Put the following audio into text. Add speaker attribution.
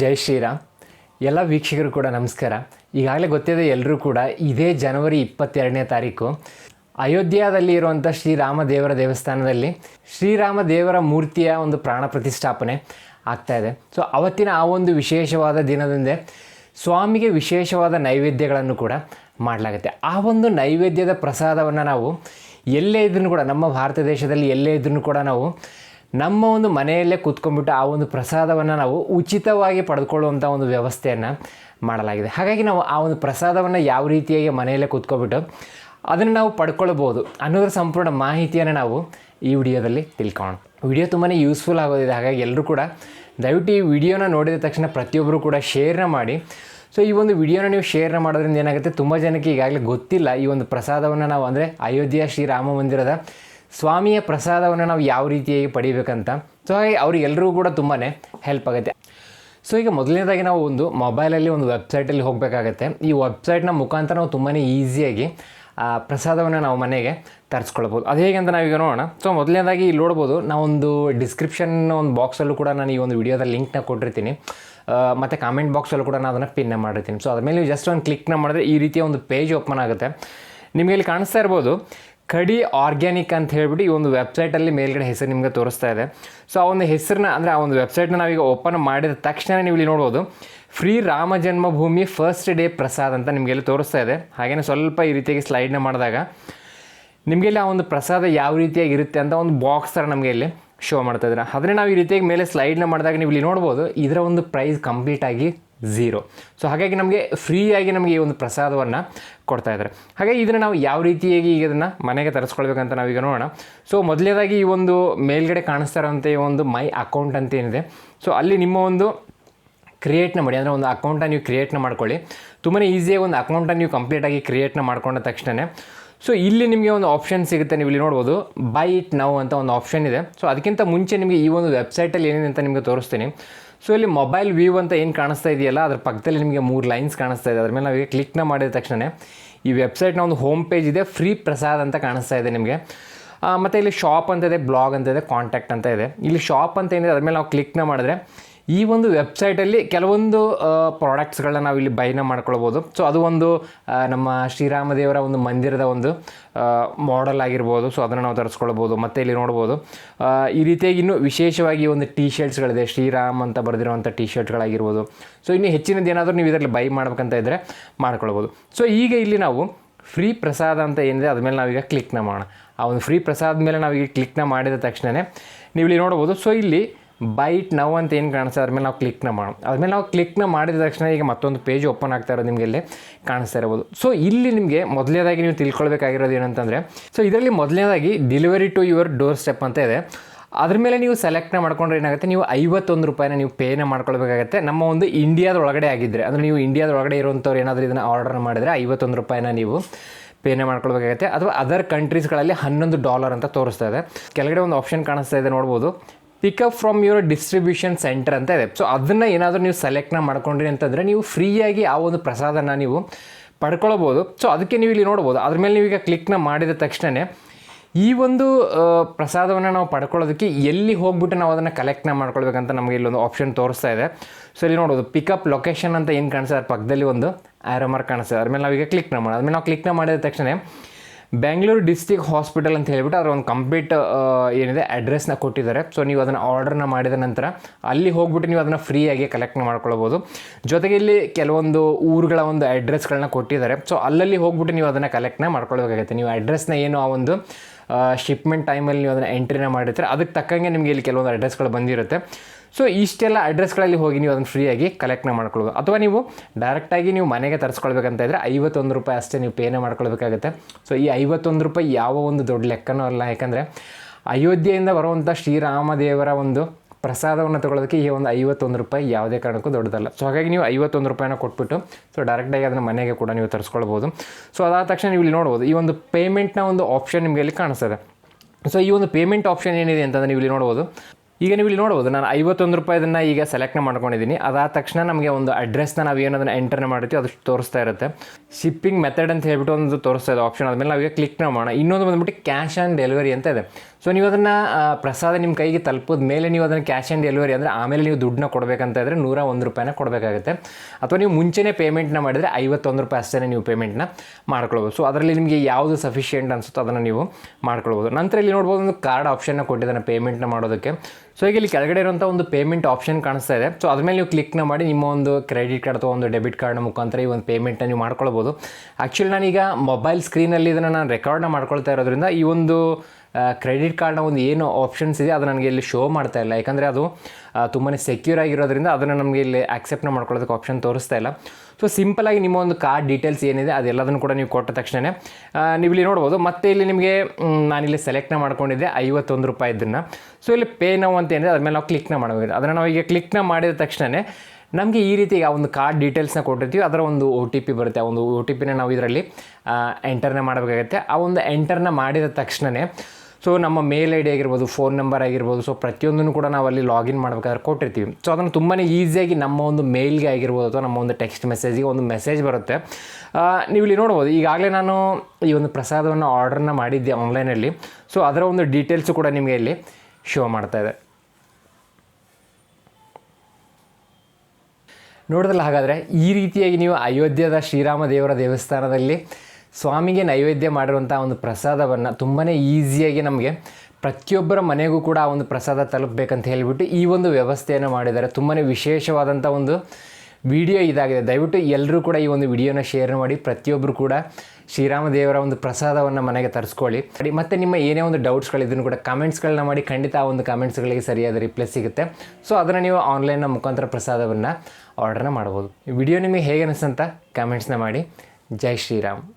Speaker 1: ಜೈ ಶ್ರೀರಾಮ್. ಎಲ್ಲ ವೀಕ್ಷಕರು ಕೂಡ ನಮಸ್ಕಾರ. ಈಗಾಗಲೇ ಗೊತ್ತಿದೆ ಎಲ್ಲರೂ ಕೂಡ ಇದೇ ಜನವರಿ ಇಪ್ಪತ್ತೆರಡನೇ ತಾರೀಕು. ಅಯೋಧ್ಯದಲ್ಲಿ ಇರುವಂಥ ಶ್ರೀರಾಮ ದೇವರ ದೇವಸ್ಥಾನದಲ್ಲಿ ಶ್ರೀರಾಮ ದೇವರ ಮೂರ್ತಿಯ ಒಂದು ಪ್ರಾಣ ಪ್ರತಿಷ್ಠಾಪನೆ ಆಗ್ತಾ ಇದೆ. ಸೊ ಅವತ್ತಿನ ಆ ಒಂದು ವಿಶೇಷವಾದ ದಿನದಂದೇ ಸ್ವಾಮಿಗೆ ವಿಶೇಷವಾದ ನೈವೇದ್ಯಗಳನ್ನು ಕೂಡ ಮಾಡಲಾಗುತ್ತೆ. ಆ ಒಂದು ನೈವೇದ್ಯದ ಪ್ರಸಾದವನ್ನು ನಾವು ಎಲ್ಲೇ ಇದ್ರೂ ಕೂಡ ನಮ್ಮ ಭಾರತ ದೇಶದಲ್ಲಿ ಎಲ್ಲೇ ಇದ್ರೂ ಕೂಡ ನಾವು ನಮ್ಮ ಒಂದು ಮನೆಯಲ್ಲೇ ಕೂತ್ಕೊಂಡ್ಬಿಟ್ಟು ಆ ಒಂದು ಪ್ರಸಾದವನ್ನು ನಾವು ಉಚಿತವಾಗಿ ಪಡೆದುಕೊಳ್ಳುವಂಥ ಒಂದು ವ್ಯವಸ್ಥೆಯನ್ನು ಮಾಡಲಾಗಿದೆ. ಹಾಗಾಗಿ ನಾವು ಆ ಒಂದು ಪ್ರಸಾದವನ್ನು ಯಾವ ರೀತಿಯಾಗಿ ಮನೆಯಲ್ಲೇ ಕೂತ್ಕೊಬಿಟ್ಟು ಅದನ್ನು ನಾವು ಪಡ್ಕೊಳ್ಬೋದು ಅನ್ನೋದ್ರ ಸಂಪೂರ್ಣ ಮಾಹಿತಿಯನ್ನು ನಾವು ಈ ವಿಡಿಯೋದಲ್ಲಿ ತಿಳ್ಕೊಳ್ಳೋಣ. ವಿಡಿಯೋ ತುಂಬಾ ಯೂಸ್ಫುಲ್ ಆಗೋದಿದೆ. ಹಾಗಾಗಿ ಎಲ್ಲರೂ ಕೂಡ ದಯವಿಟ್ಟು ಈ ವಿಡಿಯೋನ ನೋಡಿದ ತಕ್ಷಣ ಪ್ರತಿಯೊಬ್ಬರು ಕೂಡ ಶೇರ್ನ ಮಾಡಿ. ಸೊ ಈ ಒಂದು ವಿಡಿಯೋನ ನೀವು ಶೇರ್ನ ಮಾಡೋದ್ರಿಂದ ಏನಾಗುತ್ತೆ? ತುಂಬ ಜನಕ್ಕೆ ಈಗಾಗಲೇ ಗೊತ್ತಿಲ್ಲ ಈ ಒಂದು ಪ್ರಸಾದವನ್ನು ನಾವು ಅಂದರೆ ಅಯೋಧ್ಯೆ ಶ್ರೀರಾಮ ಮಂದಿರದ ಸ್ವಾಮಿಯ ಪ್ರಸಾದವನ್ನು ನಾವು ಯಾವ ರೀತಿಯಾಗಿ ಪಡಿಬೇಕಂತ. ಸೊ ಹಾಗೆ ಅವ್ರಿಗೆಲ್ಲರಿಗೂ ಕೂಡ ತುಂಬಾ ಹೆಲ್ಪ್ ಆಗುತ್ತೆ. ಸೊ ಈಗ ಮೊದಲನೇದಾಗಿ ನಾವು ಒಂದು ಮೊಬೈಲಲ್ಲಿ ಒಂದು ವೆಬ್ಸೈಟಲ್ಲಿ ಹೋಗಬೇಕಾಗತ್ತೆ. ಈ ವೆಬ್ಸೈಟ್ನ ಮುಖಾಂತರ ನಾವು ತುಂಬಾ ಈಸಿಯಾಗಿ ಆ, ಪ್ರಸಾದವನ್ನು ನಾವು ಮನೆಗೆ ತರಿಸ್ಕೊಳ್ಬೋದು. ಅದು ಹೇಗೆ ಅಂತ ನಾವೀಗ ನೋಡೋಣ. ಸೊ ಮೊದಲನೇದಾಗಿ ಇಲ್ಲಿ ನೋಡ್ಬೋದು ನಾವೊಂದು ಡಿಸ್ಕ್ರಿಪ್ಷನ್ ಒಂದು ಬಾಕ್ಸಲ್ಲೂ ಕೂಡ ನಾನು ಈ ಒಂದು ವಿಡಿಯೋದ ಲಿಂಕ್ನ ಕೊಟ್ಟಿರ್ತೀನಿ. ಮತ್ತು ಕಾಮೆಂಟ್ ಬಾಕ್ಸಲ್ಲೂ ಕೂಡ ನಾನು ಅದನ್ನು ಪಿನ್ನ ಮಾಡಿರ್ತೀನಿ. ಸೊ ಅದ ಮೇಲೆ ನೀವು ಜಸ್ಟ್ ಒಂದು ಕ್ಲಿಕ್ನ ಮಾಡಿದ್ರೆ ಈ ರೀತಿಯ ಒಂದು ಪೇಜ್ ಓಪನ್ ಆಗುತ್ತೆ. ನಿಮಗೆ ಇಲ್ಲಿ ಕಾಣಿಸ್ತಾ ಇರ್ಬೋದು ಕಡಿ ಆರ್ಗ್ಯಾನಿಕ್ ಅಂತ ಹೇಳ್ಬಿಟ್ಟು ಈ ಒಂದು ವೆಬ್ಸೈಟಲ್ಲಿ ಮೇಲ್ಗಡೆ ಹೆಸರು ನಿಮಗೆ ತೋರಿಸ್ತಾ ಇದೆ. ಸೊ ಆ ಒಂದು ಹೆಸರನ್ನ ಅಂದರೆ ಆ ಒಂದು ವೆಬ್ಸೈಟ್ನ ನಾವೀಗ ಓಪನ್ ಮಾಡಿದ ತಕ್ಷಣ ನೀವು ಇಲ್ಲಿ ನೋಡ್ಬೋದು. Free Rama Janmabhoomi first day prasad ಅಂತ ನಿಮಗೆ ಇಲ್ಲಿ ತೋರಿಸ್ತಾ ಇದೆ. ಹಾಗೆಯೇ ಸ್ವಲ್ಪ ಈ ರೀತಿಯಾಗಿ ಸ್ಲೈಡ್ನ ಮಾಡಿದಾಗ ನಿಮಗೆ ಇಲ್ಲಿ ಆ ಒಂದು ಪ್ರಸಾದ ಯಾವ ರೀತಿಯಾಗಿ ಇರುತ್ತೆ ಅಂತ ಒಂದು ಬಾಕ್ಸ್ ಥರ ನಮಗೆ ಇಲ್ಲಿ ಶೋ ಮಾಡ್ತಾ ಇದ್ದಾರೆ. ಅದನ್ನೇ ನಾವು ಈ ರೀತಿಯಾಗಿ ಮೇಲೆ ಸ್ಲೈಡ್ನ ಮಾಡಿದಾಗ ನೀವು ಇಲ್ಲಿ ನೋಡ್ಬೋದು. ಇದರ ಒಂದು ಪ್ರೈಸ್ ಕಂಪ್ಲೀಟಾಗಿ ಝೀರೋ ಸೊ ಹಾಗಾಗಿ ನಮಗೆ ಫ್ರೀಯಾಗಿ ನಮಗೆ ಈ ಒಂದು ಪ್ರಸಾದವನ್ನು ಕೊಡ್ತಾ ಇದ್ದಾರೆ. ಹಾಗಾಗಿ ಇದನ್ನು ನಾವು ಯಾವ ರೀತಿಯಾಗಿ ಈಗ ಇದನ್ನು ಮನೆಗೆ ತರಿಸ್ಕೊಳ್ಬೇಕಂತ ನಾವೀಗ ನೋಡೋಣ. ಸೊ ಮೊದಲನೇದಾಗಿ ಈ ಒಂದು ಮೇಲ್ಗಡೆ ಕಾಣಿಸ್ತಾ ಇರೋಂಥ ಈ ಒಂದು ಮೈ ಅಕೌಂಟ್ ಅಂತ ಏನಿದೆ. ಸೊ ಅಲ್ಲಿ ನಿಮ್ಮ ಒಂದು ಕ್ರಿಯೇಟ್ನ ಮಾಡಿ, ಅಂದರೆ ಒಂದು ಅಕೌಂಟನ್ನು ನೀವು ಕ್ರಿಯೇಟ್ನ ಮಾಡ್ಕೊಳ್ಳಿ. ತುಂಬಾ ಈಸಿಯಾಗಿ ಒಂದು ಅಕೌಂಟನ್ನು ನೀವು ಕಂಪ್ಲೀಟಾಗಿ ಕ್ರಿಯೇಟ್ನ ಮಾಡ್ಕೊಂಡ ತಕ್ಷಣವೇ ಸೊ ಇಲ್ಲಿ ನಿಮಗೆ ಒಂದು ಆಪ್ಷನ್ ಸಿಗುತ್ತೆ, ನೀವು ಇಲ್ಲಿ ನೋಡ್ಬೋದು, ಬೈ ಇಟ್ ನೌ ಅಂತ ಒಂದು ಆಪ್ಷನ್ ಇದೆ. ಸೊ ಅದಕ್ಕಿಂತ ಮುಂಚೆ ನಿಮಗೆ ಈ ಒಂದು ವೆಬ್ಸೈಟಲ್ಲಿ ಏನಿದೆ ಅಂತ ನಿಮಗೆ ತೋರಿಸ್ತೀನಿ. ಸೊ ಇಲ್ಲಿ ಮೊಬೈಲ್ ವ್ಯೂ ಅಂತ ಏನು ಕಾಣಿಸ್ತಾ ಇದೆಯಲ್ಲ, ಅದ್ರ ಪಕ್ಕದಲ್ಲಿ ನಿಮಗೆ ಮೂರು ಲೈನ್ಸ್ ಕಾಣಿಸ್ತಾ ಇದೆ. ಅದ್ರ ಮೇಲೆ ನಾವೀಗ ಕ್ಲಿಕ್ನ ಮಾಡಿದ ತಕ್ಷಣ ಈ ವೆಬ್ಸೈಟ್ನ ಒಂದು ಹೋಮ್ ಪೇಜ್ ಇದೆ ಫ್ರೀ ಪ್ರಸಾದ್ ಅಂತ ಕಾಣಿಸ್ತಾ ಇದೆ ನಿಮಗೆ. ಮತ್ತು ಇಲ್ಲಿ ಶಾಪ್ ಅಂತ ಇದೆ ಬ್ಲಾಗ್ ಅಂತ ಇದೆ ಕಾಂಟ್ಯಾಕ್ಟ್ ಅಂತ ಇದೆ. ಇಲ್ಲಿ ಶಾಪ್ ಅಂತ ಏನಿದೆ, ಅದ್ರ ಮೇಲೆ ನಾವು ಕ್ಲಿಕ್ನ ಮಾಡಿದ್ರೆ ಈ ಒಂದು ವೆಬ್ಸೈಟಲ್ಲಿ ಕೆಲವೊಂದು ಪ್ರಾಡಕ್ಟ್ಸ್ಗಳನ್ನ ನಾವು ಇಲ್ಲಿ ಬೈನ ಮಾಡ್ಕೊಳ್ಬೋದು. ಸೊ ಅದು ಒಂದು ನಮ್ಮ ಶ್ರೀರಾಮದೇವರ ಒಂದು ಮಂದಿರದ ಒಂದು ಮಾಡೆಲ್ ಆಗಿರ್ಬೋದು. ಸೊ ಅದನ್ನು ನಾವು ತರಿಸ್ಕೊಳ್ಬೋದು. ಮತ್ತು ಇಲ್ಲಿ ನೋಡ್ಬೋದು. ಈ ರೀತಿಯಾಗಿ ಇನ್ನೂ ವಿಶೇಷವಾಗಿ ಒಂದು ಟೀ ಶರ್ಟ್ಸ್ಗಳಿದೆ ಶ್ರೀರಾಮ್ ಅಂತ ಬರೆದಿರುವಂಥ ಟೀ ಶರ್ಟ್ಗಳಾಗಿರ್ಬೋದು ಸೊ ಇನ್ನು ಹೆಚ್ಚಿನದ್ದು ಏನಾದರೂ ನೀವು ಇದರಲ್ಲಿ ಬೈ ಮಾಡ್ಬೇಕಂತ ಇದ್ದರೆ ಮಾಡ್ಕೊಳ್ಬೋದು. ಸೊ ಈಗ ಇಲ್ಲಿ ನಾವು ಫ್ರೀ ಪ್ರಸಾದ ಅಂತ ಏನಿದೆ, ಅದ ಮೇಲೆ ನಾವೀಗ ಕ್ಲಿಕ್ನ ಮಾಡೋಣ. ಆ ಒಂದು ಫ್ರೀ ಪ್ರಸಾದ ಮೇಲೆ ನಾವೀಗ ಕ್ಲಿಕ್ನ ಮಾಡಿದ ತಕ್ಷಣವೇ ನೀವು ಇಲ್ಲಿ ನೋಡ್ಬೋದು. ಸೊ ಇಲ್ಲಿ ಬೈಟ್ ನೌ ಅಂತ ಏನು ಕಾಣಿಸ್ತದೆ ಅದ್ರ ಮೇಲೆ ನಾವು ಕ್ಲಿಕ್ನ ಮಾಡೋಣ ಅದ್ಮೇಲೆ ನಾವು ಕ್ಲಿಕ್ನ ಮಾಡಿದ ತಕ್ಷಣ ಈಗ ಮತ್ತೊಂದು ಪೇಜ್ ಓಪನ್ ಆಗ್ತಾ ಇರೋದು ನಿಮಗೆ ಇಲ್ಲಿ ಕಾಣಿಸ್ತಾ ಇರ್ಬೋದು. ಸೊ ಇಲ್ಲಿ ನಿಮಗೆ ಮೊದಲನೇದಾಗಿ ನೀವು ತಿಳ್ಕೊಳ್ಬೇಕಾಗಿರೋದು ಏನಂತಂದರೆ ಸೊ ಇದರಲ್ಲಿ ಮೊದಲನೇದಾಗಿ delivery to your doorstep ಅಂತ ಇದೆ. ಅದ್ರ ಮೇಲೆ ನೀವು ಸೆಲೆಕ್ಟ್ನ ಮಾಡ್ಕೊಂಡ್ರೆ ಏನಾಗುತ್ತೆ, ನೀವು ಐವತ್ತೊಂದು ರೂಪಾಯಿನ ನೀವು ಪೇನ ಮಾಡ್ಕೊಳ್ಬೇಕಾಗತ್ತೆ. ನಮ್ಮ ಒಂದು ಇಂಡಿಯಾದ ಒಳಗಡೆ ಆಗಿದ್ದರೆ ಅಂದರೆ ನೀವು ಇಂಡಿಯಾದ ಒಳಗಡೆ ಇರುವಂಥವ್ರು ಏನಾದರೂ ಇದನ್ನು ಆರ್ಡರ್ ಮಾಡಿದರೆ ಐವತ್ತೊಂದು ರೂಪಾಯಿನ ನೀವು ಪೇನೆ ಮಾಡ್ಕೊಳ್ಬೇಕಾಗತ್ತೆ. ಅಥವಾ ಅದರ್ ಕಂಟ್ರೀಸ್ಗಳಲ್ಲಿ ಹನ್ನೊಂದು ಡಾಲರ್ ಅಂತ ತೋರಿಸ್ತಾ ಇದೆ. ಕೆಳಗಡೆ ಒಂದು ಆಪ್ಷನ್ ಕಾಣಿಸ್ತಾ ಇದೆ ನೋಡ್ಬೋದು. Pickup from your distribution centre ಅಂತ ಇದೆ. ಸೊ ಅದನ್ನು ಏನಾದರೂ ನೀವು ಸೆಲೆಕ್ಟ್ನ ಮಾಡ್ಕೊಂಡ್ರಿ ಅಂತಂದರೆ ನೀವು ಫ್ರೀಯಾಗಿ ಆ ಒಂದು ಪ್ರಸಾದನ ನೀವು ಪಡ್ಕೊಳ್ಬೋದು. ಸೊ ಅದಕ್ಕೆ ನೀವು ಇಲ್ಲಿ ನೋಡ್ಬೋದು. ಅದ್ರ ಮೇಲೆ ನೀವೀಗ ಕ್ಲಿಕ್ನ ಮಾಡಿದ ತಕ್ಷಣ ಈ ಒಂದು ಪ್ರಸಾದವನ್ನು ನಾವು ಪಡ್ಕೊಳ್ಳೋದಕ್ಕೆ ಎಲ್ಲಿ ಹೋಗ್ಬಿಟ್ಟು ನಾವು ಅದನ್ನು ಕಲೆಕ್ಟ್ನ ಮಾಡ್ಕೊಳ್ಬೇಕಂತ ನಮಗೆ ಇಲ್ಲೊಂದು ಆಪ್ಷನ್ ತೋರಿಸ್ತಾ ಇದೆ. ಸೊ ಇಲ್ಲಿ ನೋಡೋದು ಪಿಕಪ್ ಲೊಕೇಶನ್ ಅಂತ ಏನು ಕಾಣಿಸ್ತದೆ? ಅದ್ರ ಪಕ್ಕದಲ್ಲಿ ಒಂದು ಆ್ಯರೋ ಮಾರ್ಕ್ ಕಾಣಿಸ್ತದೆ. ಅದ್ರ ಮೇಲೆ ನಾವೀಗ ಕ್ಲಿಕ್ನ ಮಾಡೋದು ಅದ್ಮೇಲೆ ನಾವು ಕ್ಲಿಕ್ನ ಮಾಡಿದ ತಕ್ಷಣ ಬೆಂಗಳೂರು ಡಿಸ್ಟಿಕ್ ಹಾಸ್ಪಿಟಲ್ ಅಂತ ಹೇಳಿಬಿಟ್ಟು ಅದರ ಒಂದು ಕಂಪ್ಲೀಟ್ ಏನಿದೆ ಅಡ್ರೆಸ್ನ ಕೊಟ್ಟಿದ್ದಾರೆ. ಸೊ ನೀವು ಅದನ್ನು ಆರ್ಡರ್ನ ಮಾಡಿದ ನಂತರ ಅಲ್ಲಿ ಹೋಗ್ಬಿಟ್ಟು ನೀವು ಅದನ್ನು ಫ್ರೀಯಾಗಿ ಕಲೆಕ್ಟ್ ಮಾಡ್ಕೊಳ್ಬೋದು. ಜೊತೆಗೆ ಇಲ್ಲಿ ಕೆಲವೊಂದು ಊರುಗಳ ಒಂದು ಅಡ್ರೆಸ್ಗಳನ್ನ ಕೊಟ್ಟಿದ್ದಾರೆ. ಸೊ ಅಲ್ಲಲ್ಲಿ ಹೋಗ್ಬಿಟ್ಟು ನೀವು ಅದನ್ನು ಕಲೆಕ್ಟ್ನ ಮಾಡ್ಕೊಳ್ಬೇಕಾಗುತ್ತೆ. ನೀವು ಅಡ್ರೆಸ್ನ ಏನು ಆ ಒಂದು ಶಿಪ್ಮೆಂಟ್ ಟೈಮಲ್ಲಿ ನೀವು ಅದನ್ನು ಎಂಟ್ರಿನ ಮಾಡಿರ್ತೀರ, ಅದಕ್ಕೆ ತಕ್ಕಂಗೆ ನಿಮಗೆ ಇಲ್ಲಿ ಕೆಲವೊಂದು ಅಡ್ರೆಸ್ಗಳು ಬಂದಿರುತ್ತೆ. ಸೊ ಇಷ್ಟೆಲ್ಲ ಅಡ್ರೆಸ್ಗಳಲ್ಲಿ ಹೋಗಿ ನೀವು ಅದನ್ನು ಫ್ರೀಯಾಗಿ ಕಲೆಕ್ಟ್ನ ಮಾಡ್ಕೊಳ್ಳೋದು ಅಥವಾ ನೀವು ಡೈರೆಕ್ಟಾಗಿ ನೀವು ಮನೆಗೆ ತರಿಸ್ಕೊಳ್ಬೇಕಂತ ಇದ್ದರೆ ಐವತ್ತೊಂದು ರೂಪಾಯಿ ಅಷ್ಟೇ ನೀವು ಪೇನೇ ಮಾಡ್ಕೊಳ್ಬೇಕಾಗುತ್ತೆ. ಸೊ ಈ ಐವತ್ತೊಂದು ರೂಪಾಯಿ ಯಾವ ಒಂದು ದೊಡ್ಡ ಲೆಕ್ಕನೂ ಅಲ್ಲ. ಯಾಕಂದರೆ ಅಯೋಧ್ಯೆಯಿಂದ ಬರುವಂಥ ಶ್ರೀರಾಮದೇವರ ಒಂದು ಪ್ರಸಾದವನ್ನು ತಗೊಳ್ಳೋದಕ್ಕೆ ಈ ಒಂದು ಐವತ್ತೊಂದು ರೂಪಾಯಿ ಯಾವುದೇ ಕಾರಣಕ್ಕೂ ದೊಡ್ಡದಲ್ಲ. ಸೊ ಹಾಗಾಗಿ ನೀವು ಐವತ್ತೊಂದು ರೂಪಾಯಿನ ಕೊಟ್ಬಿಟ್ಟು ಸೊ ಡೈರೆಕ್ಟಾಗಿ ಅದನ್ನು ಮನೆಗೆ ಕೂಡ ನೀವು ತರಿಸ್ಕೊಳ್ಬೋದು. ಸೊ ಅದಾದ ತಕ್ಷಣ ನೀವು ಇಲ್ಲಿ ನೋಡ್ಬೋದು, ಈ ಒಂದು ಪೇಮೆಂಟ್ನ ಒಂದು ಆಪ್ಷನ್ ನಿಮಗೆ ಇಲ್ಲಿ ಕಾಣಿಸ್ತದೆ. ಸೊ ಈ ಒಂದು ಪೇಮೆಂಟ್ ಆಪ್ಷನ್ ಏನಿದೆ ಅಂತಂದರೆ ನೀವು ಇಲ್ಲಿ ನೋಡ್ಬೋದು ಈಗ ನೀವು ಇಲ್ಲಿ ನೋಡ್ಬೋದು, ನಾನು ಐವತ್ತೊಂದು ರೂಪಾಯಿದನ್ನು ಈಗ ಸೆಲೆಕ್ಟ್ ಮಾಡ್ಕೊಂಡಿದ್ದೀನಿ ಅದಾದ ತಕ್ಷಣ ನಮಗೆ ಒಂದು ಅಡ್ರೆಸ್ನ ನಾವು ಏನದನ್ನು ಎಂಟರ್ನ ಮಾಡಿರ್ತೀವಿ, ಅದು ತೋರಿಸ್ತಾ ಇರುತ್ತೆ. ಶಿಪ್ಪಿಂಗ್ ಮೆಥಡ್ ಅಂತ ಹೇಳ್ಬಿಟ್ಟು ಒಂದು ತೋರಿಸ್ತಾ ಇದೆ ಆಪ್ಷನ್ ಆದಮೇಲೆ ನಾವೀಗ ಕ್ಲಿಕ್ನ ಮಾಡೋಣ. ಇನ್ನೊಂದು ಬಂದ್ಬಿಟ್ಟು ಕ್ಯಾಶ್ ಆ್ಯಂಡ್ ಡೆಲಿವರಿ ಅಂತ ಇದೆ. ಸೊ ನೀವು ಅದನ್ನು ಪ್ರಸಾದ ನಿಮ್ಮ ಕೈಗೆ ತಲುಪಿದ ಮೇಲೆ ನೀವು ಅದನ್ನು ಕ್ಯಾಶ್ ಆ್ಯಂಡ್ ಡೆಲಿವರಿ ಅಂದರೆ ಆಮೇಲೆ ನೀವು ದುಡ್ಡನ್ನ ಕೊಡಬೇಕಂತ ಇದ್ದರೆ ನೂರ ಒಂದು ರೂಪಾಯಿನ ಕೊಡಬೇಕಾಗುತ್ತೆ. ಅಥವಾ ನೀವು ಮುಂಚೆನೇ ಪೇಮೆಂಟ್ನ ಮಾಡಿದರೆ ಐವತ್ತೊಂದು ರೂಪಾಯಿ ಅಷ್ಟೇ ನೀವು ಪೇಮೆಂಟ್ನ ಮಾಡ್ಕೊಳ್ಬೋದು. ಸೊ ಅದರಲ್ಲಿ ನಿಮಗೆ ಯಾವುದು ಸಫಿಷಿಯೆಂಟ್ ಅನಿಸುತ್ತೋ ಅದನ್ನು ನೀವು ಮಾಡ್ಕೊಳ್ಬೋದು. ನಂತರ ಇಲ್ಲಿ ನೋಡ್ಬೋದು ಒಂದು ಕಾರ್ಡ್ ಆಪ್ಷನ್ನ ಕೊಟ್ಟಿದ್ದಾನೆ ಪೇಮೆಂಟ್ನ ಮಾಡೋದಕ್ಕೆ. ಸೊ ಈಗ ಇಲ್ಲಿ ಕೆಳಗಡೆ ಇರುವಂಥ ಒಂದು ಪೇಮೆಂಟ್ ಆಪ್ಷನ್ ಕಾಣಿಸ್ತಾ ಇದೆ. ಸೊ ಅದ್ರ ಮೇಲೆ ನೀವು ಕ್ಲಿಕ್ನ ಮಾಡಿ ನಿಮ್ಮ ಒಂದು ಕ್ರೆಡಿಟ್ ಕಾರ್ಡ್ ಅಥವಾ ಒಂದು ಡೆಬಿಟ್ ಕಾರ್ಡ್ನ ಮುಖಾಂತರ ಈ ಒಂದು ಪೇಮೆಂಟ್ನ ನೀವು ಮಾಡ್ಕೊಳ್ಬೋದು. ಆ್ಯಕ್ಚುಲಿ ನಾನೀಗ ಮೊಬೈಲ್ ಸ್ಕ್ರೀನಲ್ಲಿ ಇದನ್ನು ನಾನು ರೆಕಾರ್ಡ್ನ ಮಾಡ್ಕೊಳ್ತಾ ಇರೋದ್ರಿಂದ ಈ ಒಂದು ಕ್ರೆಡಿಟ್ ಕಾರ್ಡ್ನ ಒಂದು ಏನು ಆಪ್ಷನ್ಸ್ ಇದೆ ಅದು ನನಗೆ ಇಲ್ಲಿ ಶೋ ಮಾಡ್ತಾ ಇಲ್ಲ. ಯಾಕಂದರೆ ಅದು ತುಂಬಾ ಸೆಕ್ಯೂರ್ ಆಗಿರೋದ್ರಿಂದ ಅದನ್ನು ನಮಗೆ ಇಲ್ಲಿ ಆಕ್ಸೆಪ್ಟ್ನ ಮಾಡ್ಕೊಳ್ಳೋದಕ್ಕೆ ಆಪ್ಷನ್ ತೋರಿಸ್ತಾ ಇಲ್ಲ. ಸೊ ಸಿಂಪಲಾಗಿ ನಿಮ್ಮ ಒಂದು ಕಾರ್ಡ್ ಡೀಟೇಲ್ಸ್ ಏನಿದೆ, ಅದೆಲ್ಲದನ್ನು ಕೂಡ ನೀವು ಕೊಟ್ಟ ತಕ್ಷಣ ನೀವು ಇಲ್ಲಿ ನೋಡ್ಬೋದು. ಮತ್ತೆ ಇಲ್ಲಿ ನಿಮಗೆ ನಾನಿಲ್ಲಿ ಸೆಲೆಕ್ಟ್ನ ಮಾಡ್ಕೊಂಡಿದ್ದೆ, ಐವತ್ತೊಂದು ರೂಪಾಯಿ ಇದನ್ನು. ಸೊ ಇಲ್ಲಿ ಪೇ ನಾವು ಅಂತ ಏನಿದೆ ಅದ್ರ ಮೇಲೆ ನಾವು ಕ್ಲಿಕ್ನ ಮಾಡಬೇಕು ಅದನ್ನು ನಾವು ಈಗ ಕ್ಲಿಕ್ನ ಮಾಡಿದ ತಕ್ಷಣ ನಮಗೆ ಈ ರೀತಿ ಆ ಒಂದು ಕಾರ್ಡ್ ಡೀಟೇಲ್ಸ್ನ ಕೊಟ್ಟಿರ್ತೀವಿ. ಅದರ ಒಂದು ಒ ಟಿ ಪಿ ಬರುತ್ತೆ. ಆ ಒಂದು ಒ ಟಿ ಪಿನ ನಾವು ಇದರಲ್ಲಿ ಎಂಟರ್ನ ಮಾಡಬೇಕಾಗುತ್ತೆ. ಆ ಒಂದು ಎಂಟರ್ನ ಮಾಡಿದ ತಕ್ಷಣವೇ ಸೊ ನಮ್ಮ ಮೇಲ್ ಐ ಡಿ ಆಗಿರ್ಬೋದು ಫೋನ್ ನಂಬರ್ ಆಗಿರ್ಬೋದು ಸೊ ಪ್ರತಿಯೊಂದನ್ನು ಕೂಡ ನಾವು ಅಲ್ಲಿ ಲಾಗಿನ್ ಮಾಡಬೇಕಾದ್ರೆ ಕೊಟ್ಟಿರ್ತೀವಿ. ಸೊ ಅದನ್ನು ತುಂಬಾ ಈಸಿಯಾಗಿ ನಮ್ಮ ಒಂದು ಮೇಲ್ಗೆ ಆಗಿರ್ಬೋದು ಅಥವಾ ನಮ್ಮ ಒಂದು ಟೆಕ್ಸ್ಟ್ ಮೆಸೇಜಿಗೆ ಒಂದು ಮೆಸೇಜ್ ಬರುತ್ತೆ. ನೀವು ಇಲ್ಲಿ ನೋಡ್ಬೋದು, ಈಗಾಗಲೇ ನಾನು ಈ ಒಂದು ಪ್ರಸಾದವನ್ನು ಆರ್ಡರ್ನ ಮಾಡಿದ್ದೆ ಆನ್ಲೈನಲ್ಲಿ ಸೊ ಅದರ ಒಂದು ಡೀಟೇಲ್ಸು ಕೂಡ ನಿಮಗೆ ಇಲ್ಲಿ ಶೋ ಮಾಡ್ತಾ ಇದೆ. ನೋಡಿದ್ರಲ್ಲ ಹಾಗಾದರೆ, ಈ ರೀತಿಯಾಗಿ ನೀವು ಅಯೋಧ್ಯದ ಶ್ರೀರಾಮ ದೇವರ ದೇವಸ್ಥಾನದಲ್ಲಿ ಸ್ವಾಮಿಗೆ ನೈವೇದ್ಯ ಮಾಡಿರುವಂಥ ಒಂದು ಪ್ರಸಾದವನ್ನು ತುಂಬಾ ಈಸಿಯಾಗಿ ನಮಗೆ ಪ್ರತಿಯೊಬ್ಬರ ಮನೆಗೂ ಕೂಡ ಆ ಒಂದು ಪ್ರಸಾದ ತಲುಪಬೇಕಂತ ಹೇಳಿಬಿಟ್ಟು ಈ ಒಂದು ವ್ಯವಸ್ಥೆಯನ್ನು ಮಾಡಿದ್ದಾರೆ. ತುಂಬಾ ವಿಶೇಷವಾದಂಥ ಒಂದು ವಿಡಿಯೋ ಇದಾಗಿದೆ. ದಯವಿಟ್ಟು ಎಲ್ಲರೂ ಕೂಡ ಈ ಒಂದು ವಿಡಿಯೋನ ಶೇರ್ ಮಾಡಿ ಪ್ರತಿಯೊಬ್ಬರು ಕೂಡ ಶ್ರೀರಾಮ ದೇವರ ಒಂದು ಪ್ರಸಾದವನ್ನು ಮನೆಗೆ ತರಿಸ್ಕೊಳ್ಳಿ. ಮತ್ತು ನಿಮ್ಮ ಏನೇ ಒಂದು ಡೌಟ್ಸ್ಗಳಿದ್ರು ಕೂಡ ಕಮೆಂಟ್ಸ್ಗಳನ್ನ ಮಾಡಿ ಖಂಡಿತ ಆ ಒಂದು ಕಮೆಂಟ್ಸ್ಗಳಿಗೆ ಸರಿಯಾದ ರಿಪ್ಲೈ ಸಿಗುತ್ತೆ. ಸೊ ಅದನ್ನು ನೀವು ಆನ್ಲೈನ್ನ ಮುಖಾಂತರ ಪ್ರಸಾದವನ್ನು ಆರ್ಡರ್ನ ಮಾಡ್ಬೋದು. ವಿಡಿಯೋ ನಿಮಗೆ ಹೇಗೆ ಅನಿಸ್ತಂತ ಕಮೆಂಟ್ಸ್ನ ಮಾಡಿ. ಜೈ ಶ್ರೀರಾಮ್.